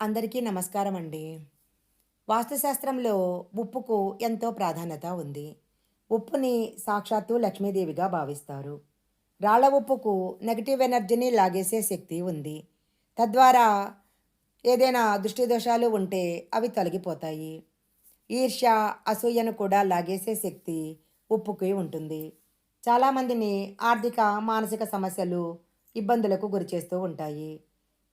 అందరికీ నమస్కారం అండి వాస్తుశాస్త్రంలో ఉప్పుకు ఎంతో ప్రాధాన్యత ఉంది. ఉప్పుని సాక్షాత్తు లక్ష్మీదేవిగా భావిస్తారు. రాళ్ళ ఉప్పుకు నెగటివ్ ఎనర్జీని లాగేసే శక్తి ఉంది. తద్వారా ఏదైనా దృష్టి దోషాలు ఉంటే అవి తొలగిపోతాయి. ఈర్ష్య అసూయను కూడా లాగేసే శక్తి ఉప్పుకి ఉంటుంది. చాలామందిని ఆర్థిక మానసిక సమస్యలు ఇబ్బందులకు గురిచేస్తూ ఉంటాయి.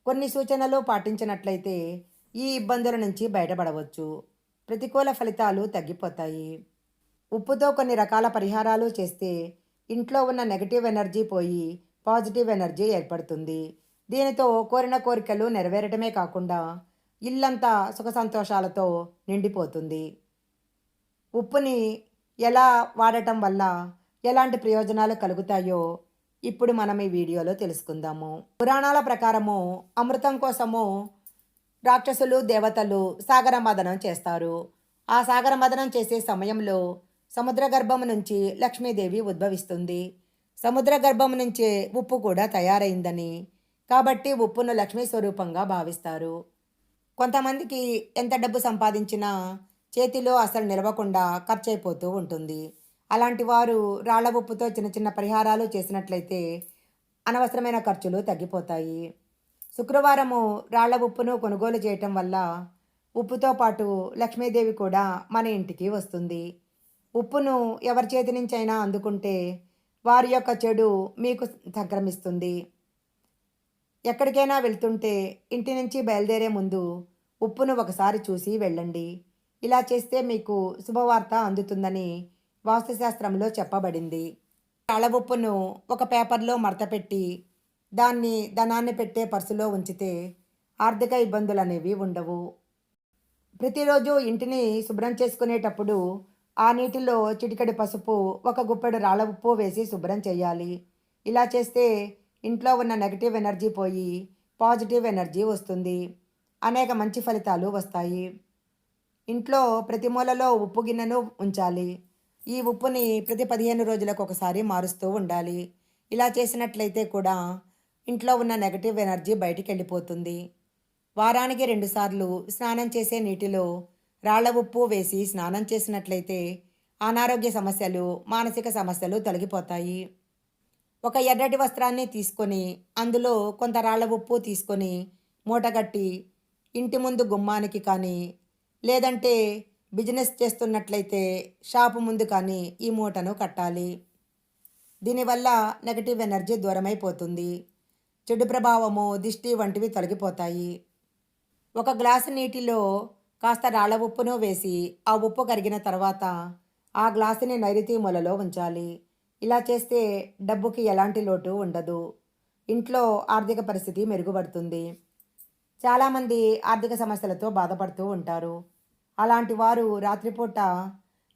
కొన్ని సూచనలు పాటించినట్లయితే ఈ ఇబ్బందుల నుంచి బయటపడవచ్చు. ప్రతికూల ఫలితాలు తగ్గిపోతాయి. ఉప్పుతో కొన్ని రకాల పరిహారాలు చేస్తే ఇంట్లో ఉన్న నెగటివ్ ఎనర్జీ పోయి పాజిటివ్ ఎనర్జీ ఏర్పడుతుంది. దీనితో కోరిన కోరికలు నెరవేరటమే కాకుండా ఇల్లంతా సుఖ సంతోషాలతో నిండిపోతుంది. ఉప్పుని ఎలా వాడటం వల్ల ఎలాంటి ప్రయోజనాలు కలుగుతాయో ఇప్పుడు మనం ఈ వీడియోలో తెలుసుకుందాము. పురాణాల ప్రకారము అమృతం కోసము రాక్షసులు దేవతలు సాగర మదనం చేస్తారు. ఆ సాగర మదనం చేసే సమయంలో సముద్ర గర్భం నుంచి లక్ష్మీదేవి ఉద్భవిస్తుంది. సముద్ర గర్భం నుంచే ఉప్పు కూడా తయారైందని కాబట్టి ఉప్పును లక్ష్మీ స్వరూపంగా భావిస్తారు. కొంతమందికి ఎంత డబ్బు సంపాదించినా చేతిలో అసలు నిలవకుండా ఖర్చు అయిపోతూ ఉంటుంది. అలాంటి వారు రాళ్ళ ఉప్పుతో చిన్న చిన్న పరిహారాలు చేసినట్లయితే అనవసరమైన ఖర్చులు తగ్గిపోతాయి. శుక్రవారము రాళ్ళ ఉప్పును కొనుగోలు చేయటం వల్ల ఉప్పుతో పాటు లక్ష్మీదేవి కూడా మన ఇంటికి వస్తుంది. ఉప్పును ఎవరి చేతి నుంచి అయినా అందుకుంటే వారి యొక్క చెడు మీకు సంక్రమిస్తుంది. ఎక్కడికైనా వెళ్తుంటే ఇంటి నుంచి బయలుదేరే ముందు ఉప్పును ఒకసారి చూసి వెళ్ళండి. ఇలా చేస్తే మీకు శుభవార్త అందుతుందని వాస్తుశాస్త్రంలో చెప్పబడింది. ఉప్పును ఒక పేపర్లో మడతపెట్టి దాన్ని ధనాన్ని పెట్టే పర్సులో ఉంచితే ఆర్థిక ఇబ్బందులు అనేవి ఉండవు. ప్రతిరోజు ఇంటిని శుభ్రం చేసుకునేటప్పుడు ఆ నీటిలో చిటికడి పసుపు ఒక గుప్పెడు రాళ్ళ ఉప్పు వేసి శుభ్రం చేయాలి. ఇలా చేస్తే ఇంట్లో ఉన్న నెగటివ్ ఎనర్జీ పోయి పాజిటివ్ ఎనర్జీ వస్తుంది. అనేక మంచి ఫలితాలు వస్తాయి. ఇంట్లో ప్రతి మూలలో ఉప్పు గిన్నెను ఉంచాలి. ఈ ఉప్పుని ప్రతి పదిహేను రోజులకు ఒకసారి మారుస్తూ ఉండాలి. ఇలా చేసినట్లయితే కూడా ఇంట్లో ఉన్న నెగటివ్ ఎనర్జీ బయటికి వెళ్ళిపోతుంది. వారానికి రెండుసార్లు స్నానం చేసే నీటిలో రాళ్ళ ఉప్పు వేసి స్నానం చేసినట్లయితే అనారోగ్య సమస్యలు మానసిక సమస్యలు తొలగిపోతాయి. ఒక ఎర్రటి వస్త్రాన్ని తీసుకొని అందులో కొంత రాళ్ళ ఉప్పు తీసుకొని మూటగట్టి ఇంటి ముందు గుమ్మానికి కానీ లేదంటే బిజినెస్ చేస్తున్నట్లయితే షాపు ముందు కానీ ఈ మూటను కట్టాలి. దీనివల్ల నెగటివ్ ఎనర్జీ దూరమైపోతుంది. చెడు ప్రభావము దిష్టి వంటివి తొలగిపోతాయి. ఒక గ్లాసు నీటిలో కాస్త రాళ్ళ ఉప్పును వేసి ఆ ఉప్పు కరిగిన తర్వాత ఆ గ్లాసుని నైరుతి మూలలో ఉంచాలి. ఇలా చేస్తే డబ్బుకి ఎలాంటి లోటు ఉండదు. ఇంట్లో ఆర్థిక పరిస్థితి మెరుగుపడుతుంది. చాలామంది ఆర్థిక సమస్యలతో బాధపడుతూ ఉంటారు. అలాంటి వారు రాత్రిపూట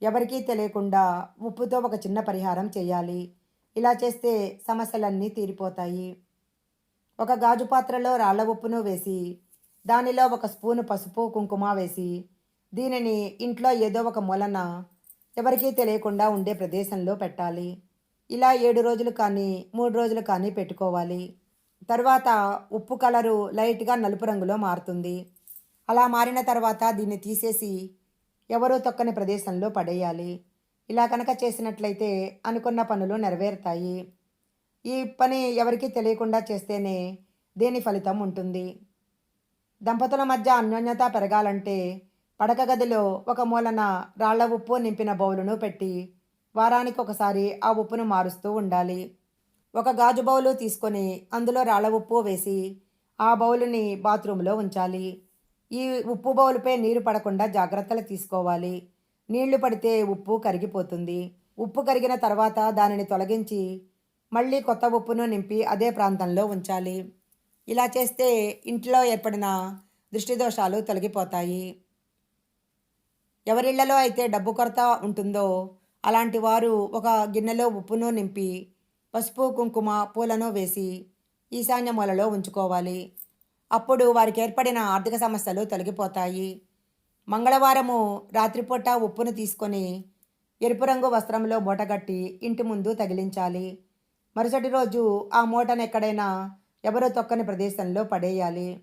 ఎవరికీ తెలియకుండా ఉప్పుతో ఒక చిన్న పరిహారం చేయాలి. ఇలా చేస్తే సమస్యలన్నీ తీరిపోతాయి. ఒక గాజు పాత్రలో రాళ్ళ ఉప్పును వేసి దానిలో ఒక స్పూను పసుపు కుంకుమ వేసి దీనిని ఇంట్లో ఏదో ఒక మూలన ఎవరికీ తెలియకుండా ఉండే ప్రదేశంలో పెట్టాలి. ఇలా ఏడు రోజులు కానీ మూడు రోజులు కానీ పెట్టుకోవాలి. తర్వాత ఉప్పు కలరు లైట్గా నలుపు రంగులో మారుతుంది. అలా మారిన తర్వాత దీన్ని తీసేసి ఎవరో తొక్కని ప్రదేశంలో పడేయాలి. ఇలా కనుక చేసినట్లయితే అనుకున్న పనులు నెరవేరుతాయి. ఈ పని ఎవరికీ తెలియకుండా చేస్తేనే దేని ఫలితం ఉంటుంది? దంపతుల మధ్య అన్యోన్యత పెరగాలంటే పడక గదిలో ఒక మూలన రాళ్ళ ఉప్పు నింపిన బౌలును పెట్టి వారానికి ఒకసారి ఆ ఉప్పును మారుస్తూ ఉండాలి. ఒక గాజు బౌలు తీసుకొని అందులో రాళ్ళ ఉప్పు వేసి ఆ బౌలుని బాత్రూంలో ఉంచాలి. ఈ ఉప్పు బౌలుపై నీరు పడకుండా జాగ్రత్తలు తీసుకోవాలి. నీళ్ళు పడితే ఉప్పు కరిగిపోతుంది. ఉప్పు కరిగిన తర్వాత దానిని తొలగించి మళ్ళీ కొత్త ఉప్పును నింపి అదే ప్రాంతంలో ఉంచాలి. ఇలా చేస్తే ఇంట్లో ఏర్పడిన దృష్టి దోషాలు తొలగిపోతాయి. ఎవరిళ్ళలో అయితే డబ్బు కొరత ఉంటుందో అలాంటి వారు ఒక గిన్నెలో ఉప్పును నింపి పసుపు కుంకుమ పూలను వేసి ఈశాన్య మూలలో ఉంచుకోవాలి. అప్పుడు వారికి ఏర్పడిన ఆర్థిక సమస్యలు తొలగిపోతాయి. మంగళవారము రాత్రిపూట ఉప్పును తీసుకొని ఎరుపు రంగు వస్త్రంలో మూటగట్టి ఇంటి ముందు తగిలించాలి. మరుసటి రోజు ఆ మూటను ఎక్కడైనా ఎవరో తొక్కని ప్రదేశంలో పడేయాలి.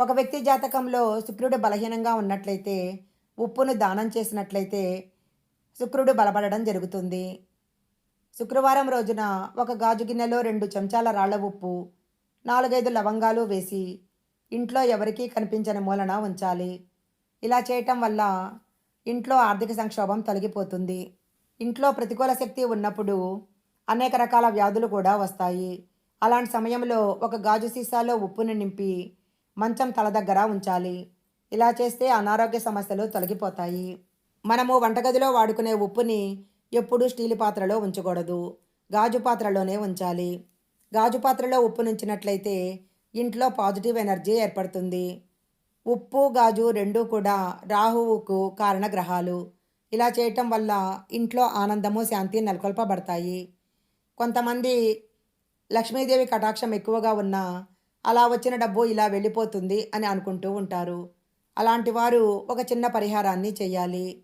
ఒక వ్యక్తి జాతకంలో శుక్రుడు బలహీనంగా ఉన్నట్లయితే ఉప్పును దానం చేసినట్లయితే శుక్రుడు బలపడడం జరుగుతుంది. శుక్రవారం రోజున ఒక గాజు గిన్నెలో రెండు చెంచాల రాళ్ళ ఉప్పు నాలుగైదు లవంగాలు వేసి ఇంట్లో ఎవరికీ కనిపించని మూలన ఉంచాలి. ఇలా చేయటం వల్ల ఇంట్లో ఆర్థిక సంక్షోభం తొలగిపోతుంది. ఇంట్లో ప్రతికూల శక్తి ఉన్నప్పుడు అనేక రకాల వ్యాధులు కూడా వస్తాయి. అలాంటి సమయంలో ఒక గాజు సీసాలో ఉప్పుని నింపి మంచం తల దగ్గర ఉంచాలి. ఇలా చేస్తే అనారోగ్య సమస్యలు తొలగిపోతాయి. మనము వంటగదిలో వాడుకునే ఉప్పుని ఎప్పుడూ స్టీల్ పాత్రలో ఉంచకూడదు. గాజు పాత్రలోనే ఉంచాలి. గాజు పాత్రలో ఉప్పు నుంచినట్లయితే ఇంట్లో పాజిటివ్ ఎనర్జీ ఏర్పడుతుంది. ఉప్పు గాజు రెండూ కూడా రాహువుకు కారణగ్రహాలు. ఇలా చేయటం వల్ల ఇంట్లో ఆనందము శాంతి నెలకొల్పబడతాయి. కొంతమంది లక్ష్మీదేవి కటాక్షం ఎక్కువగా ఉన్నా అలా వచ్చిన డబ్బు ఇలా వెళ్ళిపోతుంది అని అనుకుంటూ ఉంటారు. అలాంటి వారు ఒక చిన్న పరిహారాన్ని చేయాలి.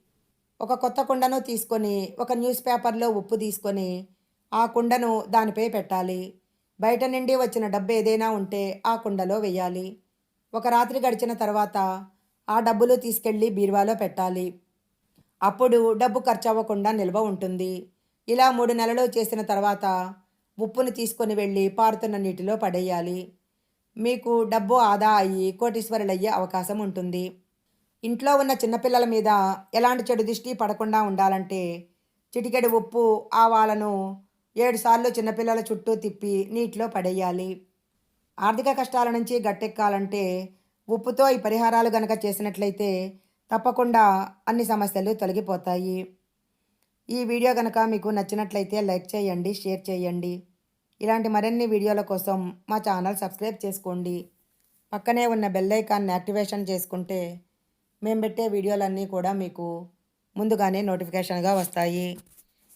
ఒక కొత్త కుండను తీసుకొని ఒక న్యూస్ పేపర్లో ఉప్పు తీసుకొని ఆ కుండను దానిపై పెట్టాలి. బయట నుండి వచ్చిన డబ్బు ఏదైనా ఉంటే ఆ కుండలో వేయాలి ఒక రాత్రి గడిచిన తర్వాత ఆ డబ్బులు తీసుకెళ్ళి బీరువాలో పెట్టాలి. అప్పుడు డబ్బు ఖర్చు అవ్వకుండా నిల్వ ఉంటుంది. ఇలా మూడు నెలలు చేసిన తర్వాత ఉప్పును తీసుకొని వెళ్ళి పారుతున్న నీటిలో పడేయాలి. మీకు డబ్బు ఆదా అయ్యి కోటీశ్వరులయ్యే అవకాశం ఉంటుంది. ఇంట్లో ఉన్న చిన్నపిల్లల మీద ఎలాంటి చెడు దృష్టి పడకుండా ఉండాలంటే చిటికెడు ఉప్పు ఆవాలను ఏడుసార్లు చిన్నపిల్లల చుట్టూ తిప్పి నీటిలో పడేయాలి. ఆర్థిక కష్టాల నుంచి గట్టెక్కాలంటే ఉప్పుతో ఈ పరిహారాలు గనక చేసినట్లయితే తప్పకుండా అన్ని సమస్యలు తొలగిపోతాయి. ఈ వీడియో కనుక మీకు నచ్చినట్లయితే లైక్ చేయండి షేర్ చేయండి. ఇలాంటి మరిన్ని వీడియోల కోసం మా ఛానల్ సబ్స్క్రైబ్ చేసుకోండి. పక్కనే ఉన్న బెల్ ఐకాన్ని యాక్టివేషన్ చేసుకుంటే మేము పెట్టే వీడియోలన్నీ కూడా మీకు ముందుగానే నోటిఫికేషన్గా వస్తాయి.